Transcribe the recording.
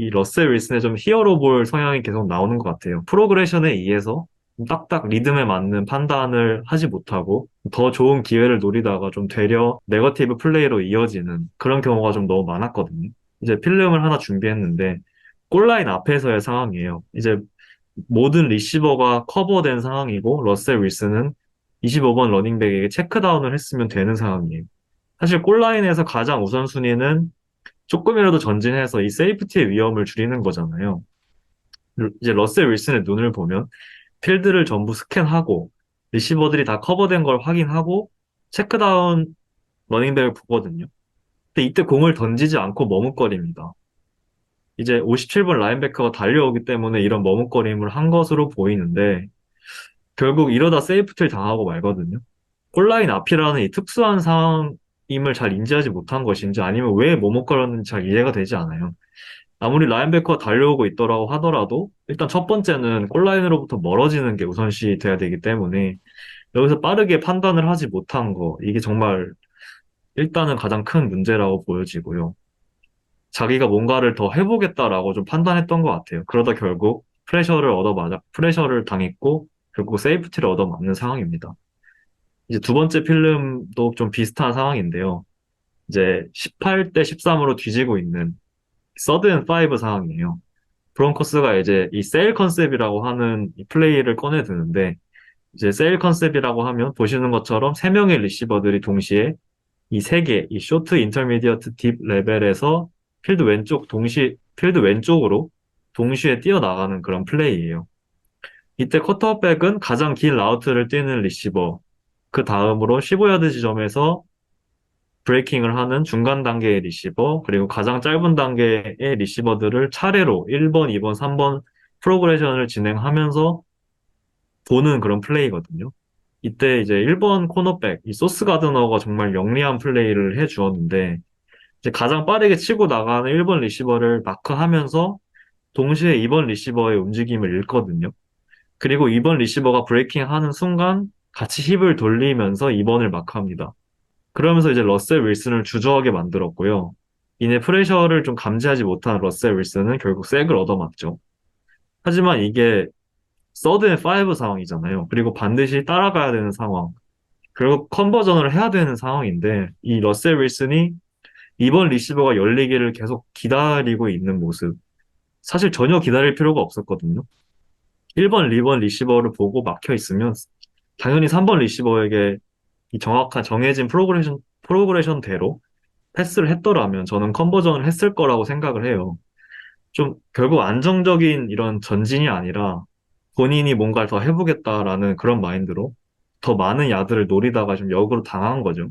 이 러셀 윌슨의 좀 히어로볼 성향이 계속 나오는 것 같아요. 프로그레션에 의해서 좀 딱딱 리듬에 맞는 판단을 하지 못하고 더 좋은 기회를 노리다가 좀 되려 네거티브 플레이로 이어지는 그런 경우가 좀 너무 많았거든요. 이제 필름을 하나 준비했는데 골라인 앞에서의 상황이에요. 이제 모든 리시버가 커버된 상황이고 러셀 윌슨은 25번 러닝백에게 체크다운을 했으면 되는 상황이에요. 사실 골라인에서 가장 우선순위는 조금이라도 전진해서 이 세이프티의 위험을 줄이는 거잖아요. 이제 러셀 윌슨의 눈을 보면 필드를 전부 스캔하고 리시버들이 다 커버된 걸 확인하고 체크다운 러닝백을 보거든요. 근데 이때 공을 던지지 않고 머뭇거립니다. 이제 57번 라인베커가 달려오기 때문에 이런 머뭇거림을 한 것으로 보이는데 결국 이러다 세이프티를 당하고 말거든요. 골라인 앞이라는 이 특수한 상황 임을 잘 인지하지 못한 것인지 아니면 왜 머뭇거렸는지 잘 이해가 되지 않아요. 아무리 라인베커가 달려오고 있더라고 하더라도 일단 첫 번째는 골라인으로부터 멀어지는 게 우선시 돼야 되기 때문에 여기서 빠르게 판단을 하지 못한 거 이게 정말 일단은 가장 큰 문제라고 보여지고요. 자기가 뭔가를 더 해보겠다라고 좀 판단했던 것 같아요. 그러다 결국 프레셔를 얻어맞아, 프레셔를 당했고, 결국 세이프티를 얻어맞는 상황입니다. 이제 두 번째 필름도 좀 비슷한 상황인데요. 이제 18대 13으로 뒤지고 있는 서든 5 상황이에요. 브론코스가 이제 이 세일 컨셉이라고 하는 이 플레이를 꺼내 드는데, 이제 세일 컨셉이라고 하면 보시는 것처럼 세 명의 리시버들이 동시에 이 세 개, 이 쇼트, 인터미디어트, 딥 레벨에서 필드 왼쪽 동시 필드 왼쪽으로 동시에 뛰어나가는 그런 플레이예요. 이때 쿼터백은 가장 긴 라우트를 뛰는 리시버, 그 다음으로 15야드 지점에서 브레이킹을 하는 중간 단계의 리시버, 그리고 가장 짧은 단계의 리시버들을 차례로 1번, 2번, 3번 프로그레션을 진행하면서 보는 그런 플레이거든요. 이때 이제 1번 코너백, 이 소스 가드너가 정말 영리한 플레이를 해 주었는데, 이제 가장 빠르게 치고 나가는 1번 리시버를 마크하면서 동시에 2번 리시버의 움직임을 읽거든요. 그리고 2번 리시버가 브레이킹 하는 순간 같이 힙을 돌리면서 2번을 마크합니다. 그러면서 이제 러셀 윌슨을 주저하게 만들었고요. 이내 프레셔를 좀 감지하지 못한 러셀 윌슨은 결국 색을 얻어맞죠. 하지만 이게 서드 앤 파이브 상황이잖아요. 그리고 반드시 따라가야 되는 상황. 결국 컨버전을 해야 되는 상황인데 이 러셀 윌슨이 이번 리시버가 열리기를 계속 기다리고 있는 모습. 사실 전혀 기다릴 필요가 없었거든요. 1번, 2번 리시버를 보고 막혀 있으면 당연히 3번 리시버에게 이 정확한 정해진 프로그레션, 프로그레션대로 패스를 했더라면 저는 컨버전을 했을 거라고 생각을 해요. 좀 결국 안정적인 이런 전진이 아니라 본인이 뭔가를 더 해보겠다라는 그런 마인드로 더 많은 야드를 노리다가 좀 역으로 당한 거죠.